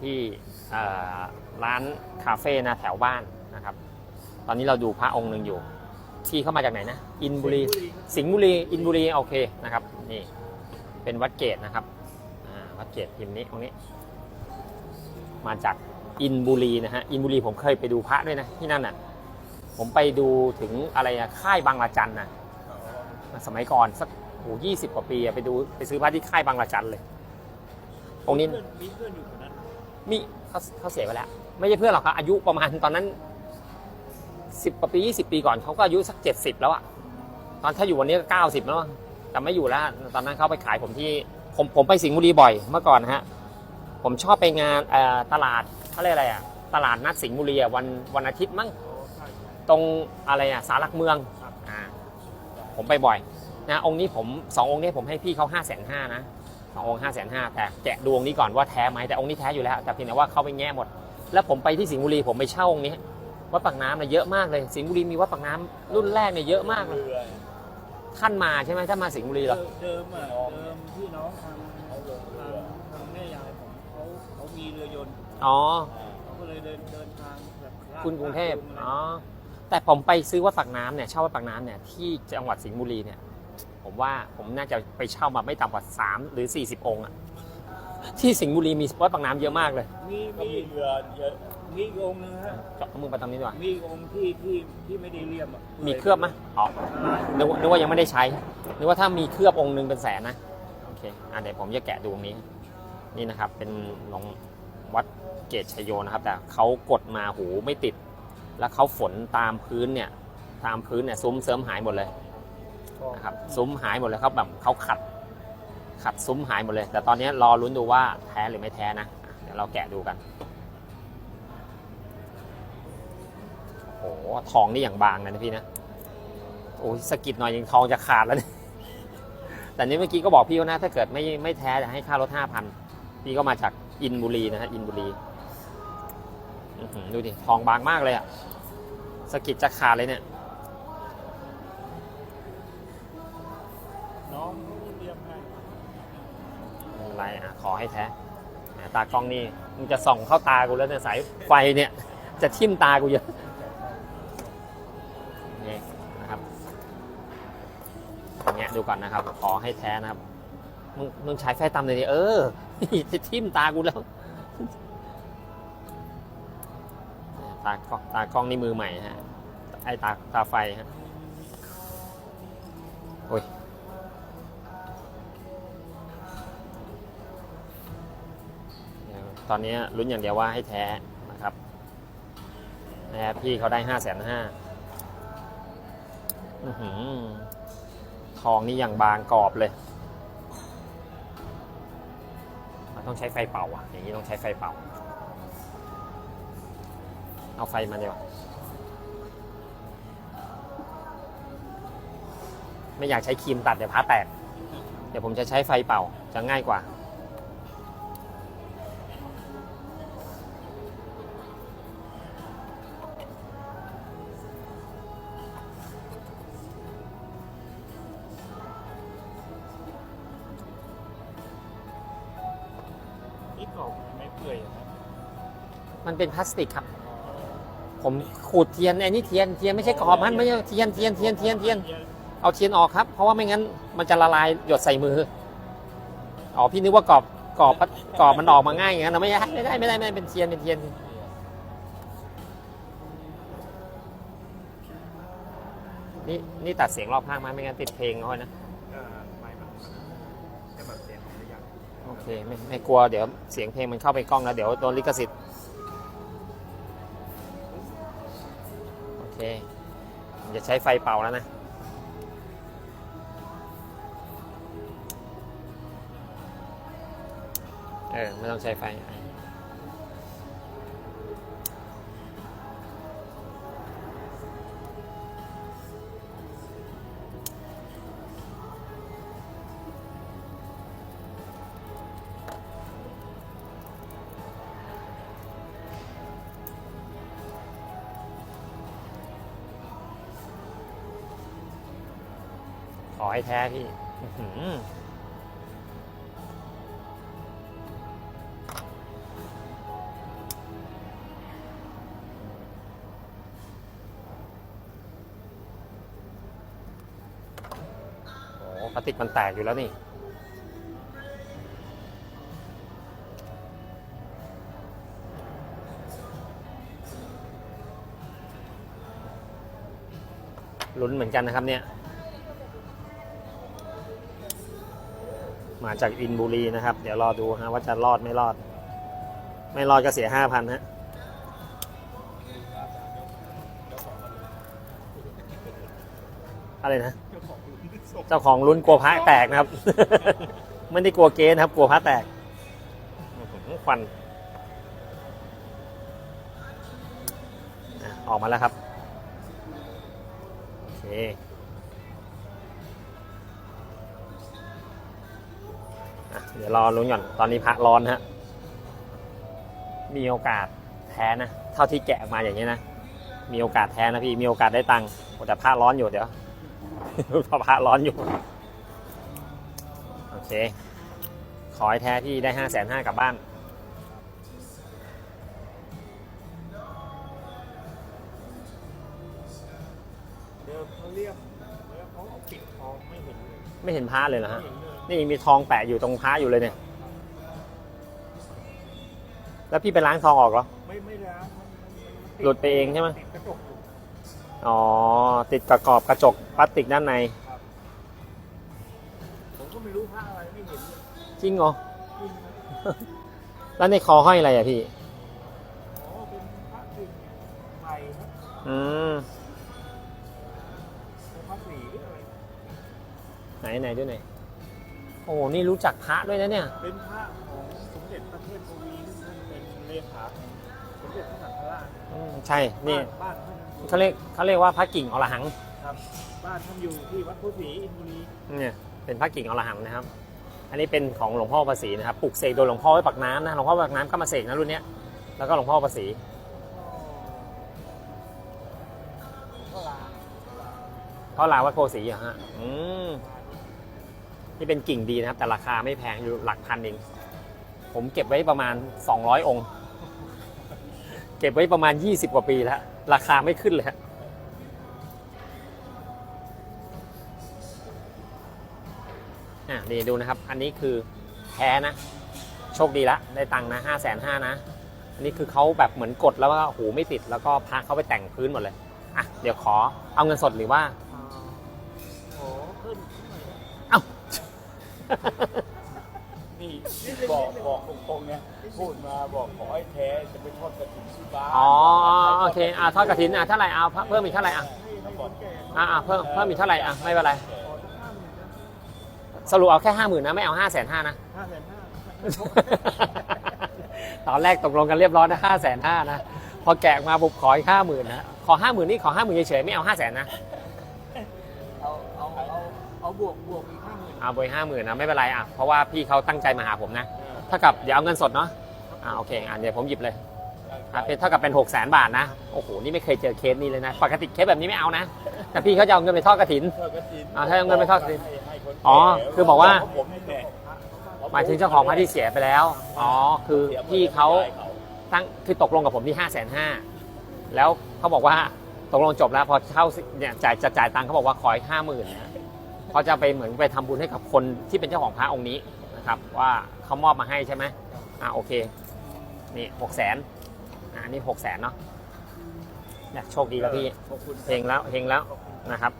ที่เอ่อร้านคาเฟ่นะแถวบ้านนะครับ ตอนนี้เราดูพระองค์หนึ่งอยู่ ที่เข้ามาจากไหนนะ อินบุรี สิงห์บุรี อินบุรีโอเคนะครับ นี่ เป็นวัดเกตนะครับอ่าวัดเกตพิมพ์นี้องค์นี้ มาจากอินบุรีนะฮะ อินบุรีผมเคยไปดูพระด้วยนะที่นั่นน่ะ ผมไปดูถึงอะไรอะค่ายบางละจันนะสมัยก่อนสักโอ้ยี่สิบกว่าปีอะไปดูไปซื้อพระที่ค่ายบางละจันเลย องค์นี้มีเพื่อนอยู่คนนั้น มีเขาเขาเสียไปแล้ว ไม่ใช่เพื่อนหรอกครับอายุประมาณตอนนั้นสิบกว่าปียี่สิบปีก่อนเขาก็อายุสักเจ็ดสิบแล้วอะตอนถ้าอยู่วันนี้ก็เก้าสิบแล้วอะแต่ไม่อยู่แล้ว ตอนนั้นเขาไปขายผมที่ผมผมไปสิงห์บุรีบ่อยเมื่อก่อนนะฮะผมชอบไปงานเอ่อตลาดเขาเรียกอะไรอะตลาดนัดสิงห์บุรีอะวันวันอาทิตย์มั้งโอ้ใช่ตรงอะไรอะสารหลักเมืองครับอ่าผมไปบ่อยนะองค์นี้ผมสององค์นี้ผมให้พี่เขาห้าแสนห้านะส ององค์ห้าแสนห้าแต่แกะดวงค์นี้ก่อนว่าแท้ไหมแต่องค์นี้แท้อยู่แล้ว แต่เพียงแต่ว่าเขาไปแง่หมด แล้วผมไปที่สิงห์บุรีผมไปเช่าองค์นี้วัดปากน้ำเนี่ยเยอะมากเลย สิงห์บุรีมีวัดปากน้ำรุ่นแรกเนี่ยเยอะมากเลยเรือท่านมาใช่ไหมถ้ามาสิงห์บุรีเหรอ เดิมอะเดิมพี่น้องทางทางทางแม่ยายผมเขาเขามีเรือยนต์อ๋อ เขาก็เลยเดินเดินทางแบบลาดคุณกรุงเทพลาดจูงอะไรอ๋อ แต่ผมไปซื้อวัดปากน้ำเนี่ย เช่าวัดปากน้ำเนี่ย ที่จังหวัดสิงห์บุรีเนี่ย ผมว่าผมน่าจะไปเช่ามาไม่ต่ำกว่า 3 หรือ 40 องค์อะที่สิงห์บุรีมีวัดปากน้ำเยอะมากเลยมีก็มีมีเรือเยอะมีอีกองค์นึงฮะเจาะมือไปตรงนี้ดีกว่ามีอีกองค์ที่ที่ที่ไม่ได้เลี่ยมอะมีเคลือบไหมอ๋อนึกว่านึกว่ายังไม่ได้ใช้นึกว่าถ้ามีเคลือบองค์หนึ่งเป็นแสนนะโอเคอะเดี๋ยวผมจะแกะดูตรงนี้ นี่นะครับเป็นหลวงวัดเกตชยโยนะครับ แต่เขากดมาหูไม่ติด แล้วเขาฝนตามพื้นเนี่ย ตามพื้นเนี่ยซุ้มเสริมหายหมดเลย นะครับซุ้มหายหมดเลยครับแบบเขาขัด ขัดซุ้มหายหมดเลย แต่ตอนนี้รอลุ้นดูว่าแท้หรือไม่แท้นะอะเดี๋ยวเราแกะดูกันโอ้โหทองนี่อย่างบางเลยนะพี่นะโอ้ยสะกิดหน่อยยังทองจะขาดแล้วเนี่ยแต่นี่เมื่อกี้ก็บอกพี่ว่านะ ถ้าเกิดไม่ไม่แท้จะให้ค่ารถห้าพันพี่ก็มาจากอินบุรีนะฮะอินบุรีอื้อหือดูดิทองบางมากเลยอะสะกิดจะขาดเลยเนี่ย ไม่เป็นไรอะขอให้แท้ตากล้องนี่มึงจะส่องเข้าตากูแล้วเนี่ยสายไฟเนี่ย จะทิ่มตากูเยอะนี่นะครับเงี้ยดูก่อนนะครับ ขอให้แท้นะครับมึงมึงใช้ไฟต่ำเลยดิเออจะทิ่มตากูแล้วตากล้องตากล้องนี่มือใหม่ฮะไอตาตาไฟฮะโอ้ย ตอนนี้ลุ้นอย่างเดียวว่าให้แท้นะครับนะครับพี่เขาได้ห้าแสนห้าทองนี่อย่างบางกรอบเลย มันต้องใช้ไฟเป่าอะ อย่างนี้ต้องใช้ไฟเป่า เอาไฟมาดีกว่าไม่อยากใช้ครีมตัดเดี๋ยวพ้าแตก เดี๋ยวผมจะใช้ไฟเป่าจะง่ายกว่า เปื่อยอะครับมันเป็นพลาสติกครับ ผมขูดเทียนไอ้นี่เทียนเทียนไม่ใช่กรอบมันไม่ใช่เทียนเทียนเทียนเทียนเทียนเอาเทียนออกครับ เพราะว่าไม่งั้นมันจะละลายหยดใส่มืออ๋อพี่นึกว่ากรอบกรอบกรอบมันออกมาง่ายอย่างนั้นนะไม่ได้ไม่ได้ไม่ได้ไม่ได้เป็นเทียนเป็นเทียนนี่นี่ตัดเสียงรอบข้างมาไม่งั้นติดเพลงเขาไว้นะ เคไม่ไม่กลัวเดี๋ยวเสียงเพลงมันเข้าไปกล้องแล้วเดี๋ยวโดนลิขสิทธิ์ โอเคจะใช้ไฟเป่าแล้วนะ เออ ไม่ต้องใช้ไฟ ขอให้แท้พี่โอ้พลาติกมันแตกอยู่แล้วนี่ลุ้นเหมือนกันนะครับเนี่ย มาจากอินบุรีนะครับ เดี๋ยวรอดูฮะว่าจะรอดไม่รอด ไม่รอดก็เสียห้าพันฮะอะไรนะ เจ้าของลุ้นกลัวพระแตกนะครับ ไม่ได้กลัวเกณฑ์ครับ กลัวพระแตกควันอออกมาแล้วครับ โอเค เดี๋ยวรอลุ้นก่อนตอนนี้พระร้อนฮะ มีโอกาสแท้นะ เท่าที่แกะออกมาอย่างนี้ยนะ มีโอกาสแท้นะพี่ มีโอกาสได้ตังค์โอ้แต่พระร้อนอยู่เดี๋ยวเพราะพระร้อนอยู่ โอเค ขอให้แท้ที่ได้ห้าแสนห้ากลับบ้านเดิมเขาเรียกแล้วเขาเอาปิดทองไม่เห็นเลยไม่เห็นพระเลยเหรอไม่ฮะเห็ นเลยนี่มีทองแปะอยู่ตรงพระอยู่เลยเนี่ย แล้วพี่ไปล้างทองออกเหรอ ไม่ไม่ล้างมันมันมันติหลุดไปเองใช่ไหมติดกระจกอยู่อ๋อ ติดกระกอบกระจกพลาสติกด้านใน ผมก็ไม่รู้ผ้าอะไรไม่เห็นเลยจริงเหรอจริงนะแล้วในคอห้อยอะไรอะพี่ อ๋อเป็นพระจริงใหม่ครับอืมเป็นพระสีอะไรไหนไหนด้วยไหนอยโอ้โหนี่รู้จักพระด้วยนะเนี่ย เป็นพระของสมเด็จพระเทพกวีซึ่งเป็นเลขาของสมเด็จพระสังฆราชอืมใช่ นี่ บ้านท่านเขาเรียกเขาเรียกว่าพระกิ่งอรหัง ครับ บ้านท่านอยู่ที่วัดพุทธศรีอินทบุรีเนี่ย เป็นพระกิ่งอรหังนะครับ อันนี้เป็นของหลวงพ่อประสีนะครับ ปลูกเสกโดยหลวงพ่อไว้ปักน้ำนะ หลวงพ่อปักน้ำก็มาเสกนะรุ่นเนี้ย แล้วก็หลวงพ่อประสีพราะลาวัดโพสีเหรอฮะ อืม นี่เป็นกิ่งดีนะครับ แต่ราคาไม่แพงอยู่หลักพันเอง ผมเก็บไว้ประมาณ 200 องค์ เก็บไว้ประมาณ 20 กว่าปีแล้ว ราคาไม่ขึ้นเลยฮะอะนี่ดูนะครับ อันนี้คือแท้นะ โชคดีละ ได้ตังค์นะห้าแสนห้านะ อันนี้คือเขาแบบเหมือนกดแล้วว่าหูไม่ติด แล้วก็พาเขาไปแต่งพื้นหมดเลย อะ เดี๋ยวขอเอาเงินสดหรือว่า นี่บอกบอกตรงๆเนี่ยพูดมาบอกขอให้แท้จะไปทอดกระถิ่นที่บ้านอ๋อโอเคอ่าทอดกระถินอะเท่าไหร่เอาเพิ่มอีกเท่าไหร่อะให้ให้คนแก่อ่าอ่าเพิ่มเพิ่มอีกเท่าไหร่อะไม่เป็นไรขอสักห้าหมื่นนะสรุปเอาแค่ห้าหมื่นนะไม่เอาห้าแสนห้านะ ห้าแสนห้าตอนแรกตกลงกันเรียบร้อยนะห้าแสนห้านะ พอแกะออกมาบุกขออีกห้าหมื่นนะ ขอห้าหมื่นนี่ขอห้าหมื่นเฉยๆไม่เอาห้าแสนนะเอาเอา เอาเอาบวกบวกอีกห้าหมื่นเอาไปห้าหมื่นนะไม่เป็นไรอะเพราะว่าพี่เขาตั้งใจมาหาผมนะเท่ากับเดี๋ยวเอาเงินสดเนาะอ่าโอเคอะเดี๋ยวผมหยิบเลยอะเป็นเท่ากับเป็นหกแสนบาทนะโอ้โหนี่ไม่เคยเจอเคสนี้เลยนะปกติเคสแบบนี้ไม่เอานะ แต่พี่เขาจะเอาเงินไปทอดกระถินทอดกระถิ่นอ่าถ้าเอาเงินไปทอดกฐินให้ให้คนแก่อ๋อคือบอกว่าผมนี่แหละหมายถึงเจ้าของพระที่เสียไปแล้วอ๋อคือพี่เขาตั้งคือตกลงกับผมที่ห้าแสนห้าแล้วเขาบอกว่าตกลงจบแล้วพอเข้าเนี่ยจ่ายจะจ่ายตังค์เขาบอกว่าขออีกห้าหมื่นนะ เขาจะไปเหมือนไปทำบุญให้กับคนที่เป็นเจ้าของพระองค์นี้นะครับ ว่าเขามอบมาให้ใช่ไหมอ่าโอเค นี่หกแสนอ่านี่หกแสนเนาะเนี่ยโชคดีแล้วพี่ขอบคุณเฮงแล้วเฮงแล้วนะครับ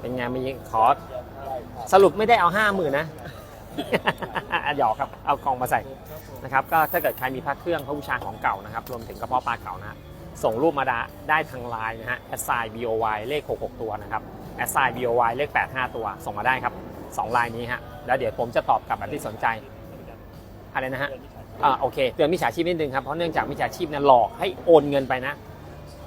เป็นไงมีขอสรุปไม่ได้เอาห้าหมื่นนะหยอกครับเอากล่องมาใส่นะครับ ก็ถ้าเกิดใครมีพระเครื่องพระบูชาของเก่านะครับ รวมถึงกระเพาะปลาเก่านะฮะส่งรูปมาได้ได้ทางไลน์นะฮะ s i b o y เลข 66 ตัวนะครับ s i b o y เลข 85 ตัว ส่งมาได้ครับ2ไลน์นี้ฮะ แล้วเดี๋ยวผมจะตอบกลับแบบที่สนใจอะไรนะฮะอ่าโอเค เตือนมิจฉาชีพนิดนึงครับ เพราะเนื่องจากมิจฉาชีพเนี่ยหลอกให้โอนเงินไปนะ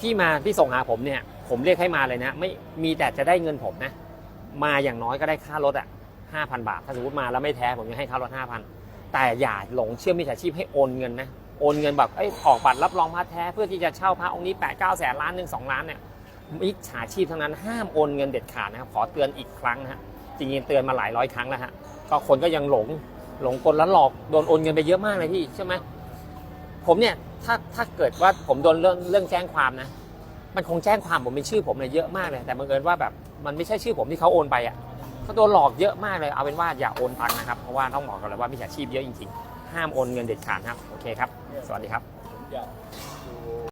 พี่มาพี่ส่งหาผมเนี่ย ผมเรียกให้มาเลยนะ ไม่มีแต่จะได้เงินผมนะ มาอย่างน้อยก็ได้ค่ารถอะ5,000 บาท ถ้าสมมติมาแล้วไม่แท้ผมจะให้ค่ารถ5,000 แต่อย่าหลงเชื่อมิจฉาชีพให้โอนเงินนะ โอนเงินแบบเอ้ยออกบัตรรับรองพระแท้เพื่อที่จะเช่าพระองค์นี้8ปดเก้าแสนล้านหนึ่งสองล้านเนี่ย มิจฉาชีพทั้งนั้นห้ามโอนเงินเด็ดขาดนะครับขอเตือนอีกครั้งนะฮะจริงๆเตือนมาหลายร้อยครั้งแล้วฮะก็คนก็ยังหลงหลงกลแล้วหลอกโดนโอนเงินไปเยอะมากเลยพี่ใช่ไหมผมเนี่ยถ้าถ้าเกิดว่าผมโดนเรื่องเรื่องแจ้งความนะ มันคงแจ้งความผมเป็นชื่อผมเนี่ยเยอะมากเลย แต่บังเอิญว่าแบบมันไม่ใช่ชื่อผมที่เขาโอนไปอะเขาโดนหลอกเยอะมากเลยเอาเป็นว่าอย่าโอนตังค์นะครับเพราะว่าต้องบอกกันเลยว่ามิจฉาชีพเยอะจริงๆห้ามโอนเงินเด็ดขาดนะครับโอเคครับ สวัสดีครับ